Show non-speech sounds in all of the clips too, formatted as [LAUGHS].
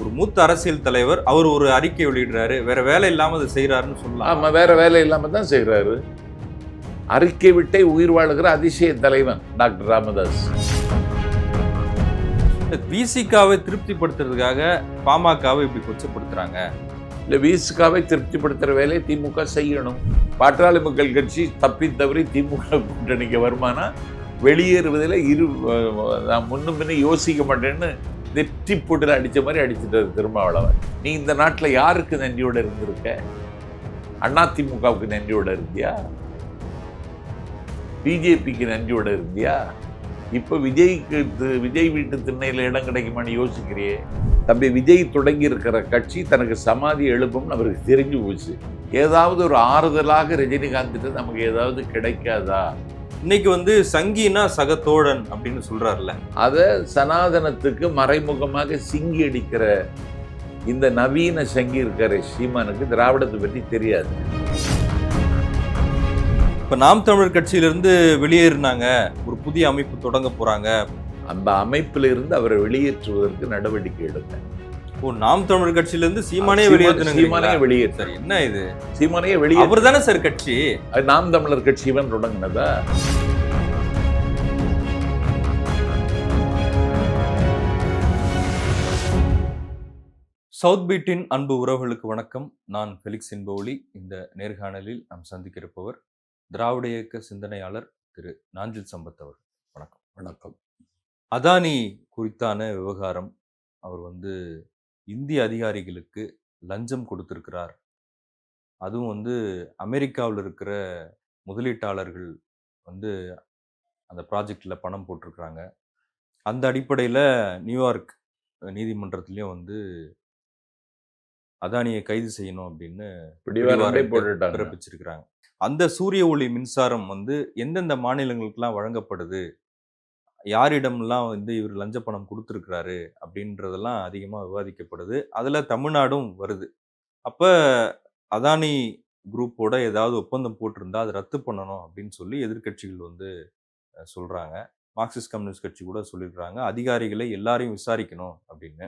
ஒரு மூத்த அரசியல் தலைவர் அவர் ஒரு அறிக்கை வெளியிடுறாரு. வேற வேலை இல்லாம அதை செய்யறாருன்னு சொல்லலாம். ஆமா வேற வேலை இல்லாம தான் செய்கிறாரு அறிக்கை விட்டே உயிர் வாழுகிற அதிசய தலைவன் டாக்டர் ராமதாஸ். விசிகாவை திருப்திப்படுத்துறதுக்காக பாமகவை இப்படி கொச்சப்படுத்துறாங்க. இல்லை வீசுக்காவை திருப்திப்படுத்துகிற வேலையை திமுக செய்யணும். பாட்டாளி மக்கள் கட்சி தப்பி தவறி திமுக கூட்டணிக்கு வருமானா வெளியேறுவதில் இரு நான் முன்னும் பின்னும் யோசிக்க மாட்டேன்னு நெற்றி போட்டு அடித்த மாதிரி அடிச்சிட்டாரு திருமாவளவன் நீ இந்த நாட்டில் யாருக்கு நன்றியோட இருந்திருக்க? அண்ணா திமுகவுக்கு நன்றியோட இருந்தியா? பிஜேபிக்கு நன்றியோட இருந்தியா? இப்போ விஜய்க்கு தி- விஜய் வீட்டு திண்ணையில் இடம் கிடைக்குமான்னு யோசிக்கிறியே. தம்பி விஜய் தொடங்கி இருக்கிற கட்சி தனக்கு சமாதி எழுப்பும்னு அவருக்கு தெரிஞ்சு போச்சு. ஏதாவது ஒரு ஆறுதலாக ரஜினிகாந்த் நமக்கு ஏதாவது கிடைக்காதா? இன்னைக்கு வந்து சங்கினா சகத்தோழன் அப்படின்னு சொல்றாருல்ல. அதை சனாதனத்துக்கு மறைமுகமாக சிங்கி அடிக்கிற இந்த நவீன சங்கி இருக்கிற சீமானுக்கு திராவிடத்தை பற்றி தெரியாது. இப்ப நாம் தமிழர் கட்சியிலிருந்து வெளியேறினாங்க. ஒரு புதிய அமைப்பு தொடங்க போறாங்க. அந்த அமைப்பில் இருந்து அவரை வெளியேற்றுவதற்கு நடவடிக்கை எடுங்க. ஓ நாம் தமிழர் கட்சியிலிருந்து சீமானே சீமானே வெளியேற்றினாங்க வெளியேற்ற என்ன இது? சீமானையே வெளியே அவர் தானே சார் கட்சி? அது நாம் தமிழர் கட்சி இவன் தொடங்கினதா? சவுத் பீட்டின் அன்பு உறவுகளுக்கு வணக்கம். நான் ஃபெலிக்ஸ் என்போலி இந்த நேர்காணலில் நாம் சந்திக்க இருப்பவர் திராவிட இயக்க சிந்தனையாளர் திரு நாஞ்சில் சம்பத் அவர் வணக்கம். வணக்கம். அதானி குறித்தான விவகாரம். அவர் வந்து இந்திய அதிகாரிகளுக்கு லஞ்சம் கொடுத்திருக்கிறார். அதுவும் வந்து அமெரிக்காவில் இருக்கிற முதலீட்டாளர்கள் வந்து அந்த ப்ராஜெக்டில் பணம் போட்டிருக்கிறாங்க. அந்த அடிப்படையில் நியூயார்க் நீதிமன்றத்திலையும் வந்து அதானியை கைது செய்யணும் அப்படின்னு பிறப்பிச்சிருக்கிறாங்க. அந்த சூரிய ஒளி மின்சாரம் வந்து எந்தெந்த மாநிலங்களுக்கெல்லாம் வழங்கப்படுது? யாரிடம்லாம் வந்து இவர் லஞ்ச பணம் கொடுத்துருக்கிறாரு அப்படின்றதெல்லாம் அதிகமாக விவாதிக்கப்படுது. அதில் தமிழ்நாடும் வருது. அப்போ அதானி குரூப்போட ஏதாவது ஒப்பந்தம் போட்டிருந்தா அதை ரத்து பண்ணணும் அப்படின்னு சொல்லி எதிர்க்கட்சிகள் வந்து சொல்கிறாங்க மார்க்சிஸ்ட் கம்யூனிஸ்ட் கட்சி கூட சொல்லியிருக்கிறாங்க. அதிகாரிகளை எல்லாரையும் விசாரிக்கணும் அப்படின்னு.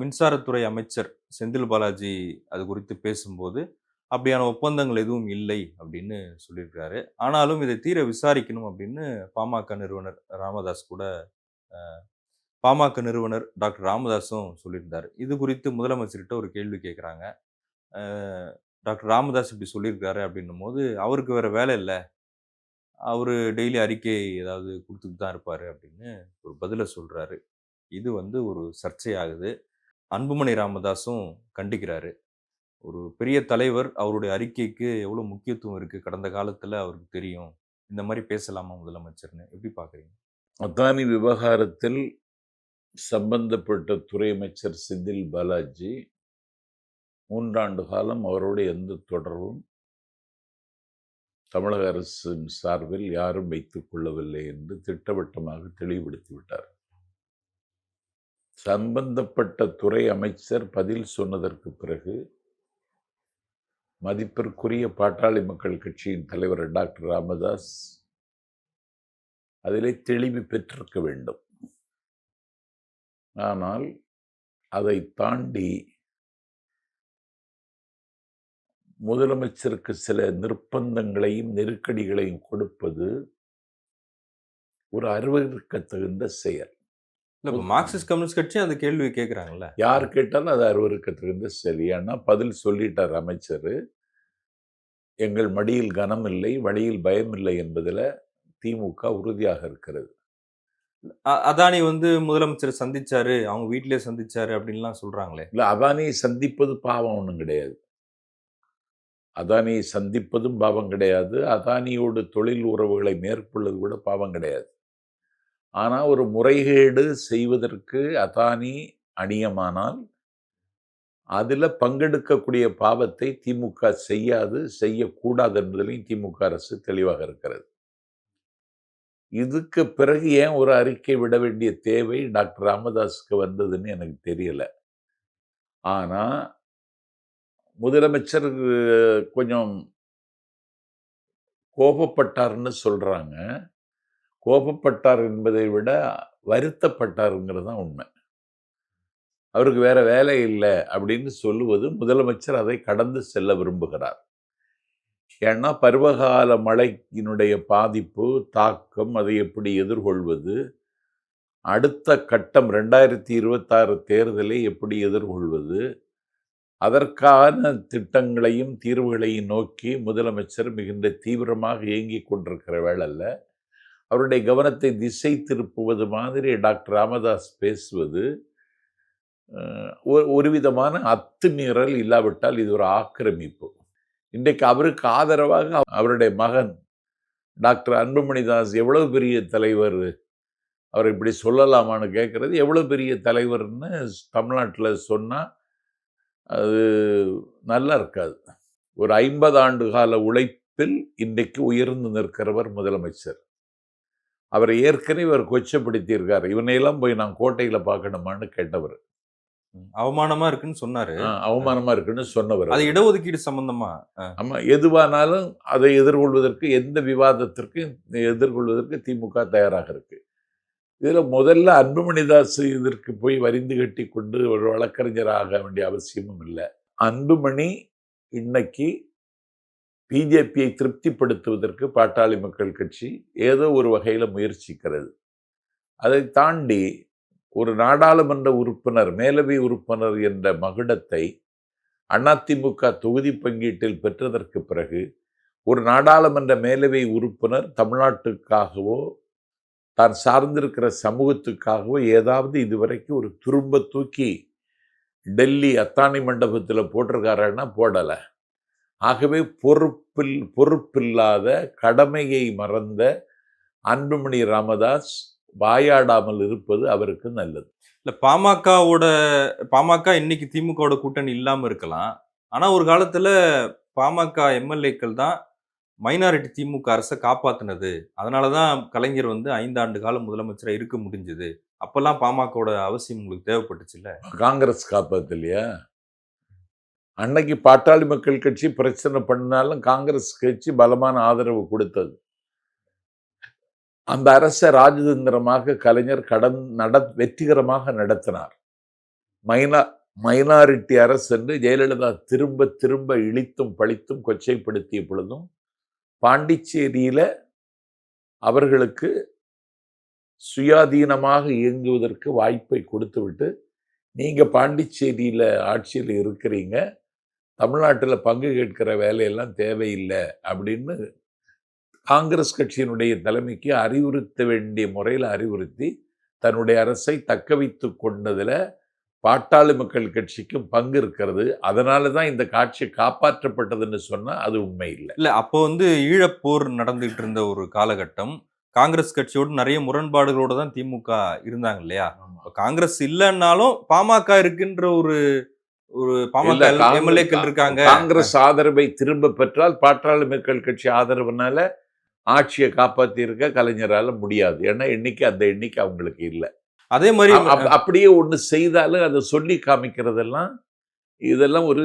மின்சாரத்துறை அமைச்சர் செந்தில் பாலாஜி அது குறித்து பேசும்போது அப்படியான ஒப்பந்தங்கள் எதுவும் இல்லை அப்படின்னு சொல்லியிருக்கிறாரு ஆனாலும் இதை தீர விசாரிக்கணும் அப்படின்னு பாமக நிறுவனர் ராமதாஸ் கூட பாமக நிறுவனர் டாக்டர் ராமதாஸும் சொல்லியிருந்தார். இது குறித்து முதலமைச்சர்கிட்ட ஒரு கேள்வி கேட்குறாங்க. டாக்டர் ராமதாஸ் இப்படி சொல்லியிருக்காரு அப்படின்னும் போது அவருக்கு வேறு வேலை இல்லை. அவர் டெய்லி அறிக்கை ஏதாவது கொடுத்துட்டு தான் இருப்பார் அப்படின்னு ஒரு பதிலை சொல்கிறாரு இது வந்து ஒரு சர்ச்சையாகுது. அன்புமணி ராமதாஸும் கண்டிக்கிறாரு. ஒரு பெரிய தலைவர் அவருடைய அறிக்கைக்கு எவ்வளோ முக்கியத்துவம் இருக்குது கடந்த காலத்தில் அவருக்கு தெரியும். இந்த மாதிரி பேசலாமா முதலமைச்சர்னு? எப்படி பார்க்குறீங்க? அத்தானி விவகாரத்தில் சம்பந்தப்பட்ட துறை அமைச்சர் செந்தில் பாலாஜி மூன்றாண்டு காலம் அவருடைய எந்த தொடர்பும் தமிழக அரசின் சார்பில் யாரும் வைத்துக் கொள்ளவில்லை என்று திட்டவட்டமாக தெளிவுபடுத்தி விட்டார். சம்பந்தப்பட்ட துறை அமைச்சர் பதில் சொன்னதற்கு பிறகு மதிப்பிற்குரிய பாட்டாளி மக்கள் கட்சியின் தலைவர் டாக்டர் ராமதாஸ் அதிலே தெளிவு பெற்றிருக்க வேண்டும். ஆனால் அதை தாண்டி முதலமைச்சருக்கு சில நிர்பந்தங்களையும் நெருக்கடிகளையும் கொடுப்பது ஒரு அருவருக்கத்தகுந்த செயல். இல்லை இப்போ மார்க்சிஸ்ட் கம்யூனிஸ்ட் கட்சி அந்த கேள்வி கேட்குறாங்கல்ல யார் கேட்டாலும் அது செயல் ஏன்னா பதில் சொல்லிட்டார் அமைச்சர். எங்கள் மடியில் கனம் இல்லை வழியில் பயம் இல்லை என்பதில் திமுக உறுதியாக இருக்கிறது. அதானி வந்து முதலமைச்சரை சந்திச்சாரு அவங்க வீட்டிலேயே சந்திச்சாரு அப்படின்லாம் சொல்றாங்களே. இல்லை அதானியை சந்திப்பது பாவம் ஒன்றும் கிடையாது. அதானியை சந்திப்பதும் பாவம் கிடையாது. அதானியோடு தொழில் உறவுகளை மேற்கொள்வது கூட பாவம் கிடையாது. ஆனால் ஒரு முறைகேடு செய்வதற்கு அதானி அணியமானால் அதில் பங்கெடுக்கக்கூடிய பாவத்தை திமுக செய்யாது செய்யக்கூடாது என்பதிலையும் திமுக அரசு தெளிவாக இருக்கிறது. இதுக்கு பிறகு ஏன் ஒரு அறிக்கை விட வேண்டிய தேவை டாக்டர் ராமதாஸுக்கு வந்ததுன்னு எனக்கு தெரியலை. ஆனால் முதலமைச்சர் கொஞ்சம் கோபப்பட்டார்னு சொல்கிறாங்க கோபப்பட்டார் என்பதை விட வருத்தப்பட்டாருங்கிறது தான் உண்மை. அவருக்கு வேற வேலை இல்லை அப்படின்னு சொல்லுவது முதலமைச்சர் அதை கடந்து செல்ல விரும்புகிறார். ஏன்னா பருவகால மழையினுடைய பாதிப்பு தாக்கம் அதை எப்படி எதிர்கொள்வது அடுத்த கட்டம் ரெண்டாயிரத்தி இருபத்தாறு தேர்தலை எப்படி எதிர்கொள்வது அதற்கான திட்டங்களையும் தீர்வுகளையும் நோக்கி முதலமைச்சர் மிகுந்த தீவிரமாக இயங்கிக் கொண்டிருக்கிற வேளையில் அவருடைய கவனத்தை திசை திருப்புவது மாதிரி டாக்டர் ராமதாஸ் பேசுவது ஒரு ஒரு விதமான அத்துமீறல் இல்லாவிட்டால் இது ஒரு ஆக்கிரமிப்பு. இன்றைக்கு அவருக்கு ஆதரவாக அவருடைய மகன் டாக்டர் அன்புமணிதாஸ் எவ்வளவு பெரிய தலைவர் அவர் இப்படி சொல்லலாமான்னு கேட்குறது. எவ்வளோ பெரிய தலைவர்னு தமிழ்நாட்டில் சொன்னால் அது நல்லா இருக்காது. ஒரு ஐம்பது ஆண்டு கால உழைப்பில் இன்றைக்கு உயர்ந்து நிற்கிறவர் முதலமைச்சர். அவரை ஏற்கனவே இவர் கொச்சப்படுத்தியிருக்கார். இவனையெல்லாம் போய் நான் கோட்டையில் பார்க்கணுமான்னு கேட்டவர். ம். அவமானமா இருக்குன்னு சொன்னாரு. ஆ, அவமானமா இருக்குன்னு சொன்னவர் அது இடஒதுக்கீடு சம்பந்தமா? ஆமா எதுவானாலும் அதை எதிர்கொள்வதற்கு எந்த விவாதத்திற்கும் எதிர்கொள்வதற்கு திமுக தயாராக இருக்கு. இதுல முதல்ல அன்புமணிதாஸ் இதற்கு போய் வரிந்து கட்டி கொண்டு ஒரு வழக்கறிஞர் ஆக வேண்டிய அவசியமும் இல்லை. அன்புமணி இன்னைக்கு பிஜேபியை திருப்திப்படுத்துவதற்கு பாட்டாளி மக்கள் கட்சி ஏதோ ஒரு வகையில் முயற்சிக்கிறது. அதை தாண்டி ஒரு நாடாளுமன்ற உறுப்பினர் மேலவை உறுப்பினர் என்ற மகுடத்தை அதிமுக தொகுதி பங்கீட்டில் பெற்றதற்கு பிறகு ஒரு நாடாளுமன்ற மேலவை உறுப்பினர் தமிழ்நாட்டுக்காகவோ தான் சார்ந்திருக்கிற சமூகத்துக்காகவோ ஏதாவது இதுவரைக்கும் ஒரு துரும்ப தூக்கி டெல்லி அத்தானி மண்டபத்தில் போட்டிருக்காருன்னா போடலை. ஆகவே பொறுப்பில் பொறுப்பில்லாத கடமையை மறந்த அன்புமணி ராமதாஸ் வாயாடாமல் இருப்பது அவருக்கு நல்லது. இல்ல பாமகவோட பாமக இன்னைக்கு திமுகவோட கூட்டணி இல்லாம இருக்கலாம். ஆனா ஒரு காலத்துல பாமக எம்எல்ஏக்கள் தான் மைனாரிட்டி திமுக அரசை காப்பாத்துனது. அதனாலதான் கலைஞர் வந்து ஐந்தாண்டு காலம் முதலமைச்சரா இருக்க முடிஞ்சது. அப்பெல்லாம் பாமகவோட அவசியம் உங்களுக்கு தேவைப்பட்டுச்சு இல்ல? காங்கிரஸ் காப்பாத்து இல்லையா அன்னைக்கு பாட்டாளி மக்கள் கட்சி பிரச்சனை பண்ணாலும் காங்கிரஸ் கட்சி பலமான ஆதரவு கொடுத்தது. அந்த அரசை ராஜதந்திரமாக கலைஞர் கடன் நட வெற்றிகரமாக நடத்தினார். மைனா மைனாரிட்டி அரசு என்று ஜெயலலிதா திரும்ப திரும்ப இழித்தும் பழித்தும் கொச்சைப்படுத்திய பொழுதும் பாண்டிச்சேரியில் அவர்களுக்கு சுயாதீனமாக இயங்குவதற்கு வாய்ப்பை கொடுத்துவிட்டு நீங்கள் பாண்டிச்சேரியில் ஆட்சியில் இருக்கிறீங்க தமிழ்நாட்டில் பங்கு கேட்கிற வேலையெல்லாம் தேவையில்லை அப்படின்னு காங்கிரஸ் கட்சியினுடைய தலைமைக்கு அறிவுறுத்த வேண்டிய முறையில் அறிவுறுத்தி தன்னுடைய அரசை தக்க வைத்து கொண்டதில் பாட்டாளி மக்கள் கட்சிக்கும் பங்கு இருக்கிறது. அதனால தான் இந்த காட்சி காப்பாற்றப்பட்டதுன்னு சொன்னா அது உண்மை இல்லை இல்ல அப்போ வந்து ஈழப்போர் நடந்துகிட்டு இருந்த ஒரு காலகட்டம் காங்கிரஸ் கட்சியோட நிறைய முரண்பாடுகளோட தான் திமுக இருந்தாங்க இல்லையா? காங்கிரஸ் இல்லைன்னாலும் பாமக இருக்குன்ற ஒரு ஒரு பாமக எம்எல்ஏக்கள் இருக்காங்க. காங்கிரஸ் ஆதரவை திரும்ப பெற்றால் பாட்டாளி மக்கள் கட்சி ஆதரவுனால ஆட்சியை காப்பாத்தி இருக்க கலைஞரால முடியாது. ஏன்னா எண்ணிக்கை அந்த எண்ணிக்கை அவங்களுக்கு இல்லை. அதே மாதிரி அப்- அப்- அப்படியே ஒண்ணு செய்தாலும் அதை சொல்லி காமிக்கிறதெல்லாம் இதெல்லாம் ஒரு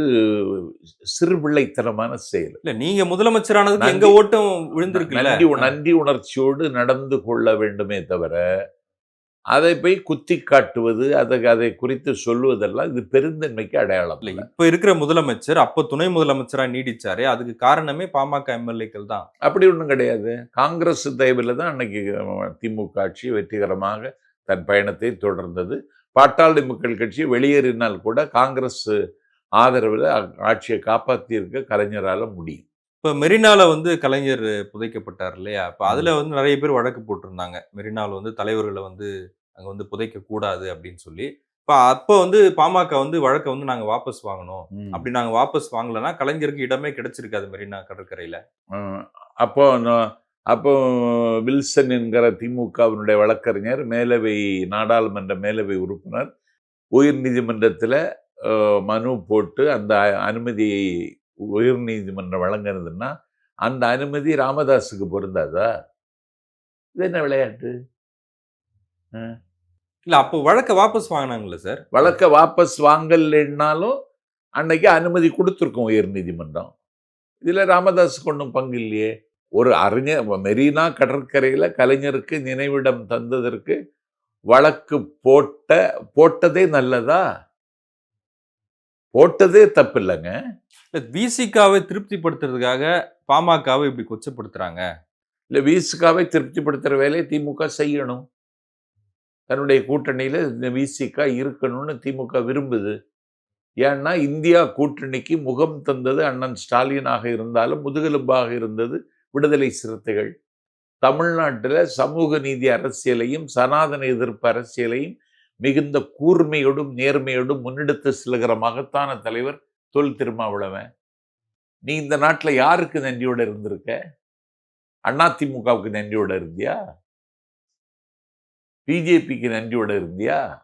சிறுபிள்ளைத்தனமான செயல். இல்ல நீங்க முதலமைச்சரானதுக்கு எங்க நன்றி- ஓட்டம் விழுந்திருக்குல்ல? நன்றி நன்றி உணர்ச்சியோடு நடந்து கொள்ள வேண்டுமே தவிர அதை போய் குத்தி காட்டுவது அதை அதை குறித்து சொல்லுவதெல்லாம் இது பெருந்தன்மைக்கு அடையாளம் இல்ல. இப்ப இருக்கிற முதலமைச்சர் அப்ப துணை முதலமைச்சரா நீடிச்சாரே அதுக்கு காரணமே பாமக எம்எல்ஏக்கள் தான். அப்படி ஒன்றும் கிடையாது. காங்கிரஸ் தயவில் தான் அன்னைக்கு திமுக ஆட்சி வெற்றிகரமாக தன் பயணத்தை தொடர்ந்தது. பாட்டாளி மக்கள் கட்சி வெளியேறினால் கூட காங்கிரஸ் ஆதரவில் ஆட்சியை காப்பாற்றியிருக்க கலைஞரால முடியும். இப்ப மெரினால வந்து கலைஞர் புதைக்கப்பட்டார் இல்லையா? இப்ப அதுல வந்து நிறைய பேர் வழக்கு போட்டிருந்தாங்க. மெரினால வந்து தலைவர்களை வந்து அங்க வந்து புதைக்க கூடாது அப்படின்னு சொல்லி. இப்ப அப்ப வந்து பாமக வந்து வழக்கை வந்து நாங்க வாபஸ் வாங்கணும். அப்படி நாங்க வாபஸ் வாங்கலைன்னா கலைஞருக்கு இடமே கிடைச்சிருக்காது மெரினா கடற்கரையில. அப்போ அப்போ வில்சன் என்கிற திமுகவினுடைய வழக்கறிஞர் மேலவை நாடாளுமன்ற மேலவை உறுப்பினர் உயர் நீதிமன்றத்தில் மனு போட்டு அந்த அனுமதியை உயர் நீதிமன்றம் வழங்கினதுன்னா அந்த அனுமதி ராமதாஸுக்கு பொருந்தாதா? இது என்ன விளையாட்டு? இல்ல அப்போ வழக்கை வாபஸ் வாங்கினாங்கல்ல சார்? வழக்க வாபஸ் வாங்கலைன்னாலும் அன்னைக்கு அனுமதி கொடுத்துருக்கோம் உயர் நீதிமன்றம். இதில் ராமதாஸுக்கு ஒன்றும் பங்கு இல்லையே. ஒரு அறிஞர் மெரினா கடற்கரையில் கலைஞருக்கு நினைவிடம் தந்ததற்கு வழக்கு போட்ட போட்டதே நல்லதா? போட்டதே தப்பு இல்லைங்க இல்ல விசிகாவை திருப்திப்படுத்துறதுக்காக பாமகவை இப்படி கொச்சப்படுத்துறாங்க. இல்லை விசிகாவை திருப்திப்படுத்துகிற வேலையை திமுக செய்யணும். தன்னுடைய கூட்டணியில் இந்த விசிகா இருக்கணும்னு திமுக விரும்புது. ஏன்னா இந்தியா கூட்டணிக்கு முகம் தந்தது அண்ணன் ஸ்டாலினாக இருந்தாலும் முதுகெலும்பாக இருந்தது விடுதலை சிறுத்தைகள். தமிழ்நாட்டில் சமூக நீதி அரசியலையும் சனாதன எதிர்ப்பு அரசியலையும் மிகுந்த கூர்மையோடும் நேர்மையோடும் முன்னெடுத்து செல்கிற மகத்தான தலைவர் தொல் திருமாவளவன். நீ இந்த நாட்டில் யாருக்கு நன்றியோட இருந்திருக்க? அதிமுகவுக்கு நன்றியோட இருந்தியா? பிஜேபிக்கு நன்றியோட இருந்தியா?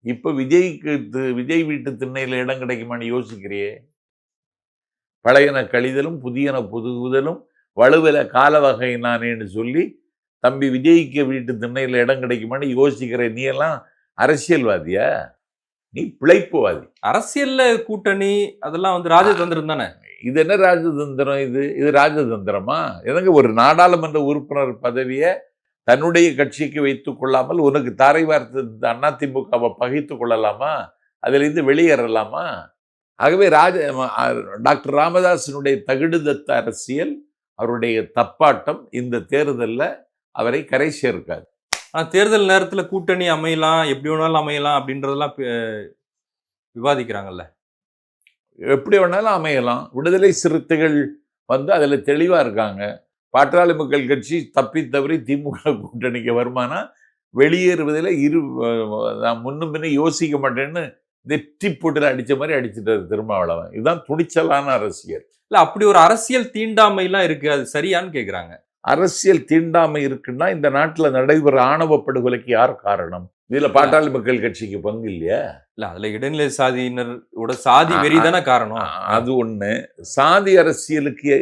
இப்ப விஜய்க்கு விஜய் வீட்டு திண்ணையில இடம் கிடைக்குமான்னு யோசிக்கிறியே? பழையன கழிதலும் புதியன புதுகுதலும் வலுவில கால வகை நானேன்னு சொல்லி தம்பி விஜய்க்கு வீட்டு திண்ணையில இடம் கிடைக்குமான்னு யோசிக்கிற நீ எல்லாம் அரசியல்வாதியா? நீ பிழைப்புவாதி. அரசியல்ல கூட்டணி அதெல்லாம் வந்து ராஜதந்திரம் தானே? இது என்ன ராஜதந்திரம் இது? இது ராஜதந்திரமா? எனக்கு ஒரு நாடாளுமன்ற உறுப்பினர் பதவியை தன்னுடைய கட்சிக்கு வைத்துக் கொள்ளாமல் உனக்கு தாரை வார்த்து அதிமுகவை பகைத்து கொள்ளலாமா? அதிலிருந்து வெளியேறலாமா? ஆகவே ராஜ டாக்டர் ராமதாசனுடைய தகுடுதத்த அரசியல் அவருடைய தப்பாட்டம் இந்த தேர்தலில் அவரை கரை சேர்க்காது. ஆனா தேர்தல் நேரத்துல கூட்டணி அமையலாம் எப்படி வேணாலும் அமையலாம் அப்படின்றதெல்லாம் விவாதிக்கிறாங்கல்ல. எப்படி வேணாலும் அமையலாம். விடுதலை சிறுத்தைகள் வந்து அதில் தெளிவாக இருக்காங்க. பாட்டாளி மக்கள் கட்சி தப்பி தவறி திமுக கூட்டணிக்கு வருமானா வெளியேறுவதில் இரு நான் முன்னும் பின்ன யோசிக்க மாட்டேன்னு நெற்றி போட்டுல அடிச்ச மாதிரி அடிச்சிட்டாரு திருமாவளவன். இதுதான் துணிச்சலான அரசியல். இல்ல அப்படி ஒரு அரசியல் தீண்டாமை எல்லாம் இருக்கு. அது சரியான்னு கேக்குறாங்க. அரசியல் தீண்டாமை இருக்குன்னா இந்த நாட்டில் நடைபெற ஆணவ படுகொலைக்கு யார் காரணம்? இதுல பாட்டாளி மக்கள் கட்சிக்கு பங்கு இல்லையா? இல்ல அதுல இடைநிலை சாதியினரோட சாதி வெறி தானே காரணம். அது ஒண்ணு. சாதி அரசியலுக்கு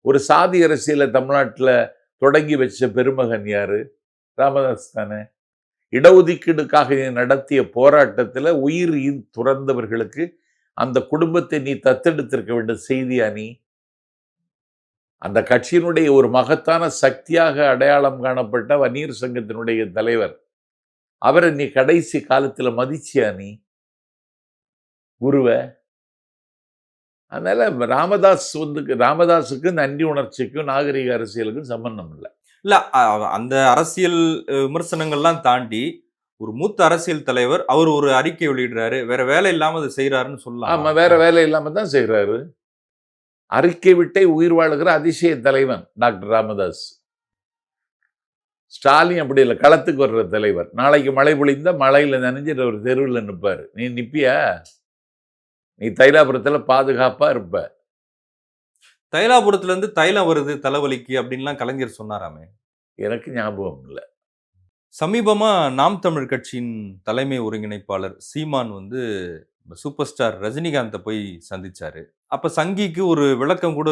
ஒரு சாதி அரசியலை தமிழ்நாட்டில் தொடங்கி வச்ச பெருமகன் யாரு? ராமதாஸ் தானே. இடஒதுக்கீடுக்காக நடத்திய போராட்டத்தில் உயிர் துறந்தவர்களுக்கு அந்த குடும்பத்தை நீ தத்தெடுத்திருக்க வேண்டும் செய்தியா நீ? அந்த கட்சியினுடைய ஒரு மகத்தான சக்தியாக அடையாளம் காணப்பட்ட வன்னியர் சங்கத்தினுடைய தலைவர். அவரை நீ கடைசி காலத்துல மதிச்சியா நீ? குருவை. அதனால ராமதாஸ் வந்து ராமதாஸுக்கு நன்றி உணர்ச்சிக்கும் நாகரிக அரசியலுக்கும் சம்பந்தம் இல்லை. இல்ல அந்த அரசியல் விமர்சனங்கள்லாம் தாண்டி ஒரு மூத்த அரசியல் தலைவர் அவர் ஒரு அறிக்கை வெளியிடுறாரு. வேற வேலை இல்லாம அதை செய்யறாருன்னு சொல்லலாம்? ஆமா வேற வேலை இல்லாம தான் செய்கிறாரு அறிக்கை விட்டே உயிர் வாழுகிற அதிசய தலைவன் டாக்டர் ராமதாஸ். ஸ்டாலின் அப்படி இல்லை களத்துக்கு வர்ற தலைவர். நாளைக்கு மழை பொழிந்தா மழையில நனைஞ்சிட்டு ஒரு தெருவில் நிற்பாரு நீ நிப்பியா? நீ தைலாபுரத்துல பாதுகாப்பா இருப்ப. தைலாபுரத்துல இருந்து தைலம் வருது தலைவலிக்கு அப்படின்லாம் கலைஞர் சொன்னாராமே. எனக்கு ஞாபகம் இல்லை. சமீபமா நாம் தமிழ் கட்சியின் தலைமை ஒருங்கிணைப்பாளர் சீமான் வந்து சூப்பர் ஸ்டார் ரஜினிகாந்தை போய் சந்திச்சாரு. அப்ப சங்கிக்கு ஒரு விளக்கம் கூட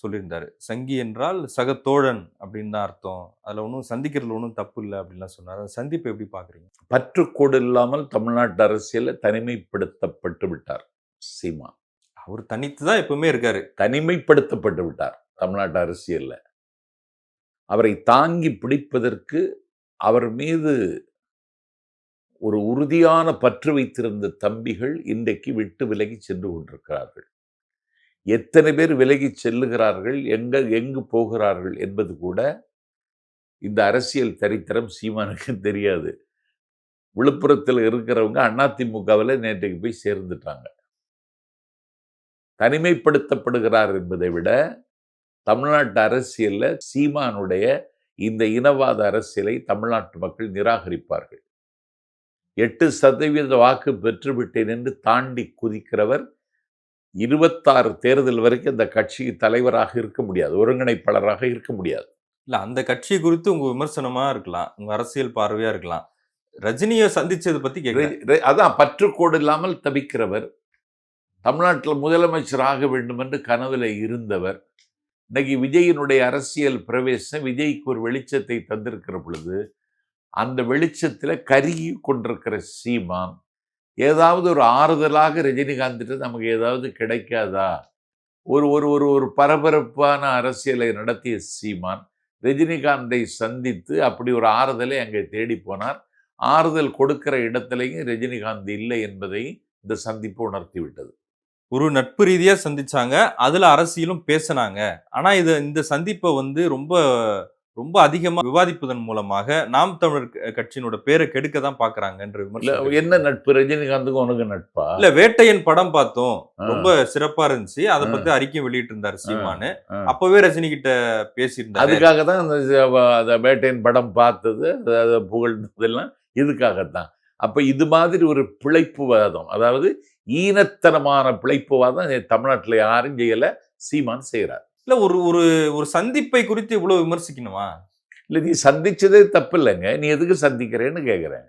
சொல்லியிருந்தாரு. சங்கி என்றால் சக தோழன் அப்படின்னு தான் அர்த்தம். அதுல ஒன்றும் சந்திக்கிறதுல ஒன்றும் தப்பு இல்லை அப்படின்லாம் சொன்னார். அந்த சந்திப்பை எப்படி பாக்குறீங்க? பற்றுக்கோடு இல்லாமல் தமிழ்நாட்டு அரசியல தனிமைப்படுத்தப்பட்டு விட்டார் சீமா. அவர் தனித்து தான் எப்பவுமே இருக்காரு. தனிமைப்படுத்தப்பட்டு விட்டார் தமிழ்நாட்டு அரசியல்ல. அவரை தாங்கி பிடிப்பதற்கு அவர் மீது ஒரு உறுதியான பற்று வைத்திருந்த தம்பிகள் இன்றைக்கு விட்டு விலகி சென்று கொண்டிருக்கிறார்கள். எத்தனை பேர் விலகி செல்லுகிறார்கள் எங்க எங்கு போகிறார்கள் என்பது கூட இந்த அரசியல் தரித்திரம் சீமானுக்கு [LAUGHS] தெரியாது. விழுப்புரத்தில் இருக்கிறவங்க அதிமுகவில் நேற்றைக்கு போய் சேர்ந்துட்டாங்க. தனிமைப்படுத்தப்படுகிறார் என்பதை விட தமிழ்நாட்டு அரசியல்ல சீமானுடைய இந்த இனவாத அரசியலை தமிழ்நாட்டு மக்கள் நிராகரிப்பார்கள். எட்டு சதவீத வாக்கு பெற்றுவிட்டேன் என்று தாண்டி குதிக்கிறவர் இருபத்தாறு தேர்தல் வரைக்கும் இந்த கட்சி தலைவராக இருக்க முடியாது ஒருங்கிணைப்பாளராக இருக்க முடியாது. இல்ல அந்த கட்சி குறித்து உங்க விமர்சனமா இருக்கலாம் உங்க அரசியல் பார்வையா இருக்கலாம். ரஜினியை கேக்குறேன். ரெ- ரெ- அதான் பற்றுக்கோடு இல்லாமல் தவிக்கிறவர் தமிழ்நாட்டில் முதலமைச்சர் ஆக வேண்டும் என்று கனவுல இருந்தவர் இன்னைக்கு விஜயினுடைய அரசியல் பிரவேசம் விஜய்க்கு ஒரு வெளிச்சத்தை தந்திருக்கிற பொழுது அந்த வெளிச்சத்தில் கருகி கொண்டிருக்கிற சீமான் ஏதாவது ஒரு ஆறுதலாக ரஜினிகாந்திட்ட நமக்கு ஏதாவது கிடைக்காதா? ஒரு ஒரு ஒரு ஒரு பரபரப்பான அரசியலை நடத்திய சீமான் ரஜினிகாந்தை சந்தித்து அப்படி ஒரு ஆறுதலை அங்கே தேடி போனார். ஆறுதல் கொடுக்கிற இடத்துலையும் ரஜினிகாந்த் இல்லை என்பதை இந்த சந்திப்பு உணர்த்திவிட்டது. ஒரு நட்பு ரீதியாக சந்திச்சாங்க. அதில் அரசியலும் பேசினாங்க. ஆனால் இது இந்த சந்திப்பை வந்து ரொம்ப ரொம்ப அதிகமா விவாதிப்பதன் மூலமாக நாம் தமிழர் கட்சியினோட பேரை கெடுக்க தான் பாக்குறாங்கன்ற விமர்சனம் என்ன நட்பு? ரஜினிகாந்துக்கும் உனக்கு நட்பா? இல்ல வேட்டையன் படம் பார்த்தோம். ரொம்ப சிறப்பா இருந்துச்சு. அதை. பத்தி அறிக்கை வெளியிட்டு இருந்தாரு சீமானு. அப்பவே ரஜினி கிட்ட பேசியிருந்தாரு அதுக்காக தான் அந்த வேட்டையின் படம் பார்த்தது புகழ்ந்ததெல்லாம் இதுக்காகத்தான். அப்ப இது மாதிரி ஒரு பிழைப்புவாதம் அதாவது ஈனத்தனமான பிழைப்புவாதம் தமிழ்நாட்டுல யாரும் செய்யல சீமான் செய்யறார் இல்ல ஒரு ஒரு ஒரு சந்திப்பை குறித்து இவ்வளவு விமர்சிக்கணுமா? இல்ல நீ சந்திச்சதே தப்பு இல்லைங்க நீ எதுக்கு சந்திக்கிறேன்னு கேக்குறேன்.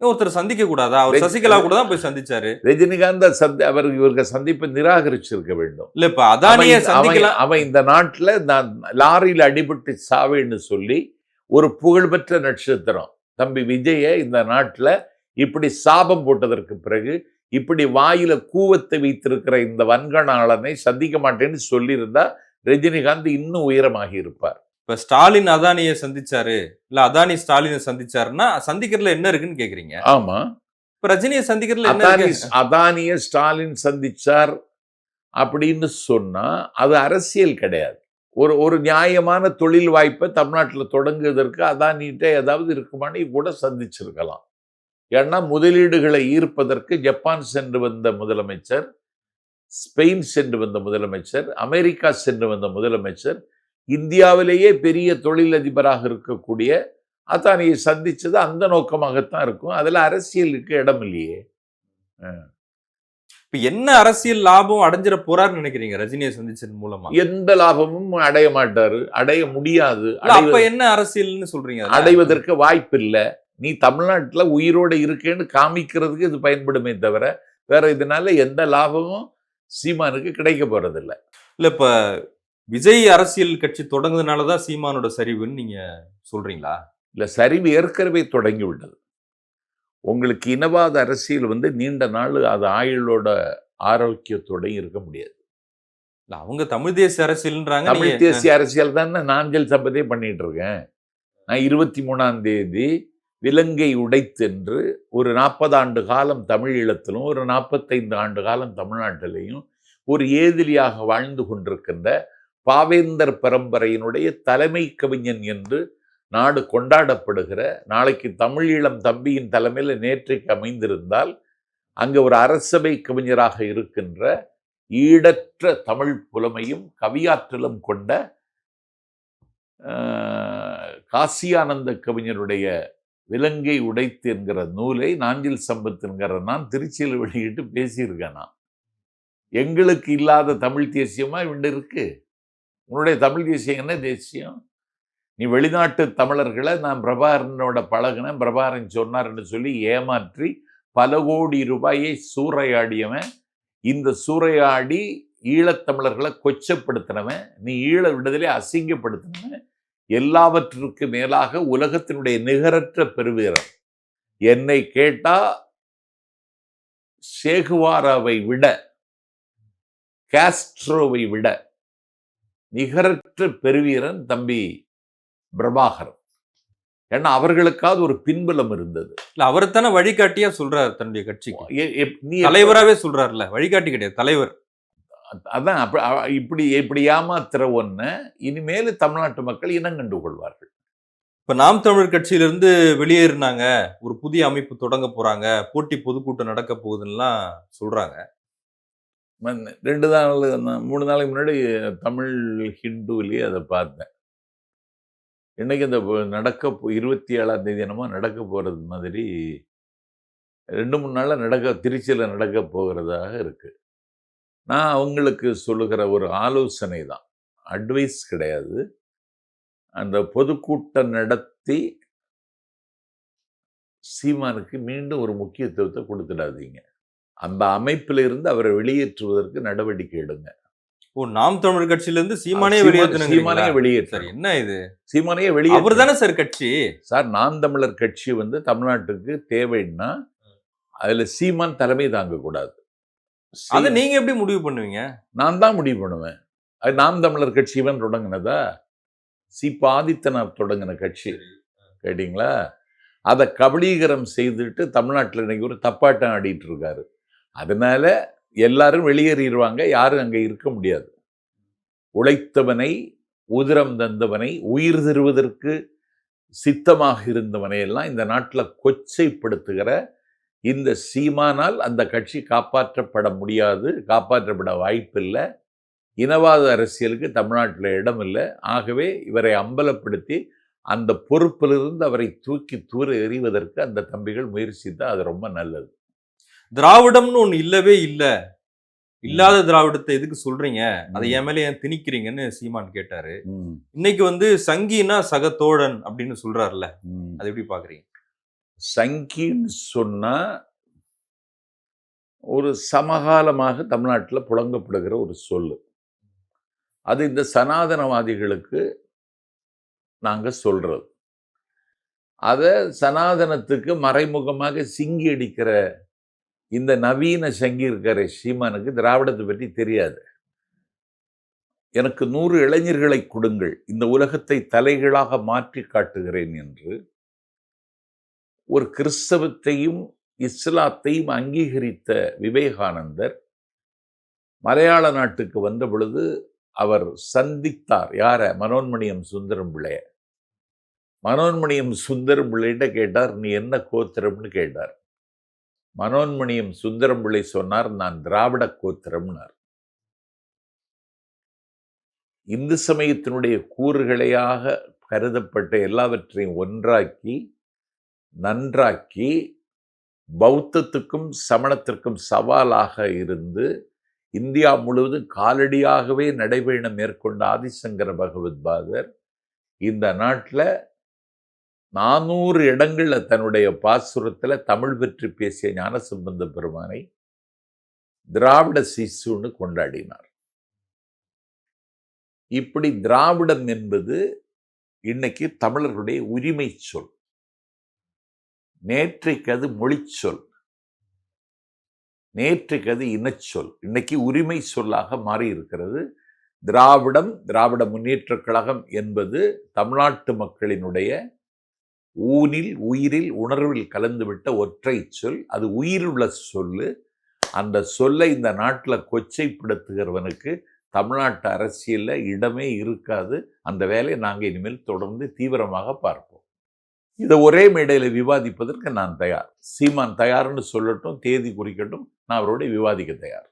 ஒருத்தர் சந்திக்க கூடாதா? அவர் சசிகலா கூட தான் போய் சந்திச்சாரு. ரஜினிகாந்த் சந்தி அவர் இவருக்கு சந்திப்பை நிராகரிச்சிருக்க வேண்டும். இல்ல இப்ப அதானிய சந்திக்கலாம் அவன் இந்த நாட்டுல நான் லாரியில் அடிபட்டு சாவேன்னு சொல்லி ஒரு புகழ்பெற்ற நட்சத்திரம். தம்பி விஜய இந்த நாட்டுல இப்படி சாபம் போட்டதற்கு பிறகு இப்படி வாயில கூவத்தை வைத்திருக்கிற இந்த வன்கணாளனை சந்திக்க மாட்டேன்னு சொல்லியிருந்தா ரஜினிகாந்த் இன்னும் உயரமாகி இருப்பார் இப்ப ஸ்டாலின் அதானிய சந்திச்சாரு இல்ல அதானி ஸ்டாலினை சந்திச்சாருன்னா சந்திக்கிறதுல என்ன இருக்குன்னு கேக்குறீங்க? ஆமா. இப்ப ரஜினியை சந்திக்கிறதுல என்ன அதானி அதானிய ஸ்டாலின் சந்திச்சார் அப்படின்னு சொன்னா அது அரசியல் கிடையாது. ஒரு ஒரு நியாயமான தொழில் வாய்ப்பை தமிழ்நாட்டில் தொடங்குவதற்கு அதானிட்ட ஏதாவது இருக்குமான்னு கூட சந்திச்சிருக்கலாம். ஏன்னா முதலீடுகளை ஈர்ப்பதற்கு ஜப்பான் சென்று வந்த முதலமைச்சர் ஸ்பெயின் சென்று வந்த முதலமைச்சர் அமெரிக்கா சென்று வந்த முதலமைச்சர் இந்தியாவிலேயே பெரிய தொழிலதிபராக இருக்கக்கூடிய அதானியை சந்திச்சது அந்த நோக்கமாகத்தான் இருக்கும். அதுல அரசியலுக்கு இடம் இல்லையே. இப்ப என்ன அரசியல் லாபம் அடைஞ்சிட போறாருன்னு நினைக்கிறீங்க ரஜினியை சந்திச்சது மூலமா? எந்த லாபமும் அடைய மாட்டாரு அடைய முடியாது. அப்ப என்ன அரசியல்னு சொல்றீங்க? அடைவதற்கு வாய்ப்பு இல்லை நீ தமிழ்நாட்டுல உயிரோட இருக்கேன்னு காமிக்கிறதுக்கு இது பயன்படுமே தவிர வேற இதனால எந்த லாபமும் சீமானுக்கு கிடைக்க போறதில்ல. இல்ல இப்ப விஜய் அரசியல் கட்சி தொடங்குனதுனாலதான் சீமானோட சரிவுன்னு நீங்க சொல்றீங்களா? இல்ல சரிவு ஏற்கனவே தொடங்கி விட்டது. உங்களுக்கு இனவாத அரசியல் வந்து நீண்ட நாள் அது ஆயுளோட ஆரோக்கியத்தோட இருக்க முடியாது. இல்ல அவங்க தமிழ் தேசிய அரசியல்ன்றாங்க தமிழ் தேசிய அரசியல் தானே நாஞ்சல் சம்பதே பண்ணிட்டு இருக்கேன். நான் இருபத்தி மூணாம் தேதி விலங்கை உடைத்தென்று ஒரு நாற்பது ஆண்டு காலம் தமிழீழத்திலும் ஒரு நாற்பத்தைந்து ஆண்டு காலம் தமிழ்நாட்டிலையும் ஒரு ஏதிலியாக வாழ்ந்து கொண்டிருக்கின்ற பாவேந்தர் பரம்பரையினுடைய தலைமை கவிஞன் என்று நாடு கொண்டாடப்படுகிற நாளைக்கு தமிழீழம் தம்பியின் தலைமையில் நேற்றைக்கு அமைந்திருந்தால் அங்கே ஒரு அரசபை கவிஞராக இருக்கின்ற ஈடற்ற தமிழ் புலமையும் கவியாற்றலும் கொண்ட காசியானந்த கவிஞருடைய விலங்கை உடைத்து என்கிற நூலை நாஞ்சில் சம்பத் என்கிற நான் திருச்சியில் வெளியிட்டு பேசியிருக்கேன் நான். எங்களுக்கு இல்லாத தமிழ் தேசியமாக இவன் இருக்கு? உன்னுடைய தமிழ் தேசியம் என்ன தேசியம்? நீ வெளிநாட்டு தமிழர்களை நான் பிரபாகரனோட பழகினேன். பிரபாகரன் சொன்னார்னு சொல்லி ஏமாற்றி பல கோடி ரூபாயை சூறையாடியவன். இந்த சூறையாடி ஈழத்தமிழர்களை கொச்சப்படுத்தினவன். நீ ஈழ விடுதலை அசிங்கப்படுத்தினவன். எல்லாவற்றிற்கு மேலாக உலகத்தினுடைய நிகரற்ற பெருவீரன். என்னை கேட்டா சேகுவாராவை விட காஸ்ட்ரோவை விட நிகரற்ற பெருவீரன் தம்பி பிரபாகரன். ஏன்னா அவர்களுக்காவது ஒரு பின்புலம் இருந்தது. இல்ல அவரைத்தானே வழிகாட்டியா சொல்றாரு தன்னுடைய கட்சிக்கு. நீ தலைவராவே சொல்றாருல்ல வழிகாட்டி கிடையாது தலைவர். அதான் அப்ப இப்படி இப்படி ஏமாத்துற ஒண்ண இனிமேல் தமிழ்நாட்டு மக்கள் இனங்கண்டு கொள்வார்கள். இப்ப நாம் தமிழர் கட்சியில இருந்து வெளியேறினாங்க ஒரு புதிய அமைப்பு தொடங்க போறாங்க போட்டி பொதுக்கூட்டம் நடக்க போகுதுன்னுலாம் சொல்றாங்க. மன்ன- ரெண்டு நாள் மூணு நாளைக்கு முன்னாடி தமிழ் ஹிந்துவிலேயே அதை பார்த்தேன். இன்னைக்கு இந்த நடக்க போ- இருபத்தி ஏழாம் தேதி என்னமோ நடக்க போறது மாதிரி ரெண்டு மூணு நாள்ல நடக்க திருச்சியில நடக்க போகிறதாக இருக்கு. நான் அவங்களுக்கு சொல்லுகிற ஒரு ஆலோசனை தான். அட்வைஸ் கிடையாது. அந்த பொதுக்கூட்டம் நடத்தி சீமானுக்கு மீண்டும் ஒரு முக்கியத்துவத்தை கொடுத்துடாதீங்க. அந்த அமைப்பில் இருந்து அவரை வெளியேற்றுவதற்கு நடவடிக்கை எடுங்க. ஓ நாம் தமிழர் கட்சியில இருந்து சீமானே சீமானே வெளியேற்றணும். சரி வெளியேற்று என்ன இது? சீமானையே வெளியே அவர் தானே சார் கட்சி? சார் நாம் தமிழர் கட்சி வந்து தமிழ்நாட்டுக்கு தேவைன்னா அதுல சீமான் தலைமை தாங்க கூடாது அதை நீங்க எப்படி முடிவு பண்ணுவீங்க? நான் தான் முடிவு பண்ணுவேன். அது நாம் தமிழர் கட்சி இவன் தொடங்கினதா? சி ஆதித்தனார் தொடங்கின கட்சி. கேட்டிங்களா? அதை கபலீகரம் செய்துட்டு தமிழ்நாட்டில் இன்னைக்கு ஒரு தப்பாட்டம் ஆடிட்டு இருக்காரு. அதனால எல்லாரும் வெளியேறிடுவாங்க யாரும் அங்கே இருக்க முடியாது. உழைத்தவனை உதிரம் தந்தவனை உயிர் தருவதற்கு சித்தமாக இருந்தவனை எல்லாம் இந்த நாட்டில் கொச்சைப்படுத்துகிற இந்த சீமானால் அந்த கட்சி காப்பாற்றப்பட முடியாது காப்பாற்றப்பட வாய்ப்பில்லை. இனவாத அரசியலுக்கு தமிழ்நாட்டில் இடம் இல்லை. ஆகவே இவரை அம்பலப்படுத்தி அந்த பொறுப்பிலிருந்து அவரை தூக்கி தூர எறிவதற்கு அந்த தம்பிகள் முயற்சித்தா அது ரொம்ப நல்லது. திராவிடம்னு ஒண்ணு இல்லவே இல்ல. இல்லாத திராவிடத்தை எதுக்கு சொல்றீங்க? அதை என் மேல ஏன் திணிக்கிறீங்கன்னு சீமான் கேட்டாரு. இன்னைக்கு வந்து சங்கினா சக தோழன் அப்படின்னு சொல்றாருல்ல. ம். அது எப்படி பாக்குறீங்க சங்கின்னு சொன்னால் ஒரு சமகாலமாக தமிழ்நாட்டில் புழங்கப்படுகிற ஒரு சொல்லு. அது இந்த சனாதனவாதிகளுக்கு நாங்கள் சொல்கிறது அதை சனாதனத்துக்கு மறைமுகமாக சிங்கி அடிக்கிற இந்த நவீன சங்கி இருக்கிற சீமானுக்கு திராவிடத்தை பற்றி தெரியாது. எனக்கு நூறு இளைஞர்களை கொடுங்கள். இந்த உலகத்தை தலைகளாக மாற்றி காட்டுகிறேன் என்று ஒரு கிறிஸ்தவத்தையும் இஸ்லாத்தையும் அங்கீகரித்த விவேகானந்தர் மலையாள நாட்டுக்கு வந்த பொழுது அவர் சந்தித்தார். யார? மனோன்மணியம் சுந்தரம் பிள்ளைய. மனோன்மணியம் சுந்தரம் பிள்ளைகிட்ட கேட்டார் நீ என்ன கோத்திரம்னு? கேட்டார். மனோன்மணியம் சுந்தரம் பிள்ளை சொன்னார் நான் திராவிட கோத்திரம்னார். இந்து சமயத்தினுடைய கூறுகளையாக கருதப்பட்ட எல்லாவற்றையும் ஒன்றாக்கி நன்றாக்கி பௌத்தத்துக்கும் சமணத்திற்கும் சவாலாக இருந்து இந்தியா முழுவதும் காலடியாகவே நடைபயணம் மேற்கொண்ட ஆதிசங்கர பகவத் பாதர் இந்த நாட்டில் நானூறு இடங்களில் தன்னுடைய பாசுரத்தில் தமிழ் பற்றி பேசிய ஞானசம்பந்த பெருமானை திராவிட சிசுன்னு கொண்டாடினார். இப்படி திராவிடம் என்பது இன்னைக்கு தமிழர்களுடைய உரிமை சொல். நேற்றைக்கு அது மொழிச்சொல். நேற்றைக்கு அது இனச்சொல். இன்னைக்கு உரிமை சொல்லாக மாறி இருக்கிறது திராவிடம் திராவிட முன்னேற்றக் கழகம் என்பது தமிழ்நாட்டு மக்களினுடைய ஊனில் உயிரில் உணர்வில் கலந்துவிட்ட ஒற்றை சொல். அது உயிருள்ள சொல்லு. அந்த சொல்லை இந்த நாட்டில் கொச்சைப்படுத்துகிறவனுக்கு தமிழ்நாட்டு அரசியலில் இடமே இருக்காது. அந்த வேலையை நாங்கள் இனிமேல் தொடர்ந்து தீவிரமாக பார்ப்போம். இதை ஒரே மேடையில் விவாதிப்பதற்கு நான் தயார். சீமான் தயார்னு சொல்லட்டும் தேதி குறிக்கட்டும் நான் அவரோட விவாதிக்க தயார்.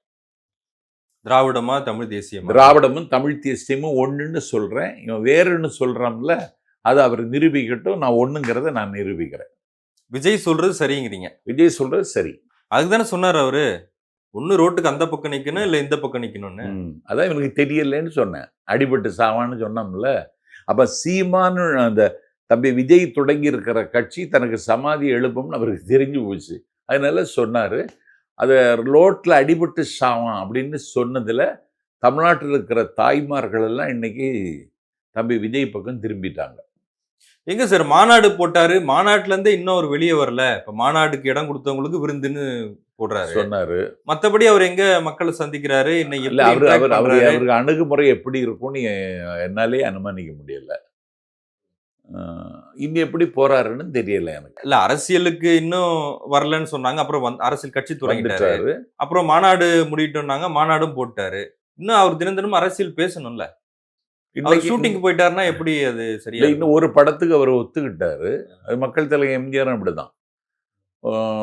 திராவிடமா தமிழ் தேசியமா? திராவிடமும் தமிழ் தேசியமும் ஒன்றுன்னு சொல்கிறேன் இவன் வேறுன்னு சொல்கிறான்ல அதை அவர் நிரூபிக்கட்டும் நான் ஒன்றுங்கிறத நான் நிரூபிக்கிறேன். விஜய் சொல்றது சரிங்கிறீங்க. விஜய் சொல்றது சரி. அதுக்கு தானே சொன்னார் அவரு ஒண்ணு ரோட்டுக்கு அந்த பக்கம் நிக்கணும் இல்ல இந்த பக்கம் நிக்கணும்னு? ம், அதான் இவனுக்கு தெரியலன்னு சொன்னேன். அடிபட்டு சாவான்னு சொன்னோம்ல. அப்ப சீமான்னு அந்த தம்பி விஜய் தொடங்கி இருக்கிற கட்சி தனக்கு சமாதி எழுப்பும்னு அவருக்கு தெரிஞ்சு போச்சு. அதனால சொன்னாரு அதை ரோட்ல அடிபட்டு சாவான் அப்படின்னு சொன்னதுல தமிழ்நாட்டில் இருக்கிற தாய்மார்கள் எல்லாம் இன்னைக்கு தம்பி விஜய் பக்கம் திரும்பிட்டாங்க. எங்க சார் மாநாடு போட்டாரு? மாநாட்டுல இருந்தே இன்னும் அவர் வெளியே வரல. இப்ப மாநாடுக்கு இடம் கொடுத்தவங்களுக்கு விருந்துன்னு போடுறாரு. சொன்னாரு. மத்தபடி அவர் எங்க மக்களை சந்திக்கிறாரு? இன்னைக்கு அவர் அவர்? அவருக்கு அணுகுமுறை எப்படி இருக்கும்னு என்னாலே அனுமானிக்க முடியல. இனி எப்படி போறாருன்னு தெரியல எனக்கு. இல்ல அரசியலுக்கு இன்னும் வரலன்னு சொன்னாங்க. அப்புறம் அரசியல் கட்சி தொடங்கிட்டாரு. அப்புறம் மாநாடு முடிட்டோம்னாங்க மாநாடும் போட்டாரு. இன்னும் அவர் தினம் தினம் அரசியல் பேசணும்ல. இன்னைக்கு ஷூட்டிங் போயிட்டாருன்னா எப்படி அது சரியா இன்னும் ஒரு படத்துக்கு அவர் ஒத்துக்கிட்டாரு. அது மக்கள் தலைவர் எம்ஜிஆரும் அப்படிதான்.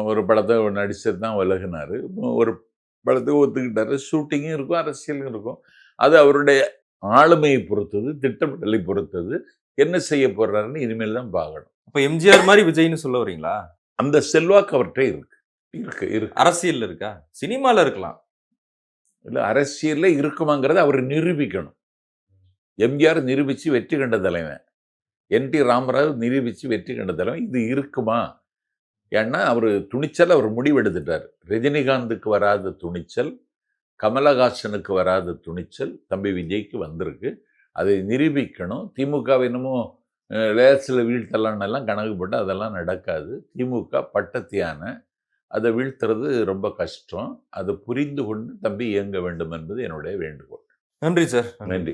ஒரு படத்தை நடிச்சது தான் விலகினாரு. ஒரு படத்துக்கு ஒத்துக்கிட்டாரு. ஷூட்டிங்கும் இருக்கும் அரசியலும் இருக்கும். அது அவருடைய ஆளுமையை பொறுத்தது திட்டமிடலை பொறுத்தது. என்ன செய்ய போறாருன்னு இனிமேல் தான் பார்க்கணும். அப்ப எம்ஜிஆர் மாதிரி விஜய்னு சொல்ல வரீங்களா? அந்த செல்வாக்கு அவர்கிட்ட இருக்கு. இருக்கு இருக்கு. அரசியல்ல இருக்கா? சினிமால இருக்கலாம். இல்லை அரசியல்ல இருக்குமாங்கிறத அவர் நிரூபிக்கணும். எம்ஜிஆர் நிரூபிச்சு வெற்றி கண்ட தலைவன். என் டி ராமராவ் நிரூபிச்சு வெற்றி கண்ட தலைவன். இது இருக்குமா? ஏன்னா அவர் துணிச்சல் அவர் முடிவெடுத்துட்டார் ரஜினிகாந்துக்கு வராத துணிச்சல் கமலஹாசனுக்கு வராத துணிச்சல் தம்பி விஜய்க்கு வந்திருக்கு. அதை நிரூபிக்கணும். திமுக என்னமோ லேசில் வீழ்த்தலான்னு எல்லாம் கணக்கு போட்டு அதெல்லாம் நடக்காது. திமுக பட்டத்தியான அதை வீழ்த்துறது ரொம்ப கஷ்டம். அதை புரிந்து கொண்டு தம்பி இயங்க வேண்டும் என்பது என்னுடைய வேண்டுகோள். நன்றி சார். நன்றி.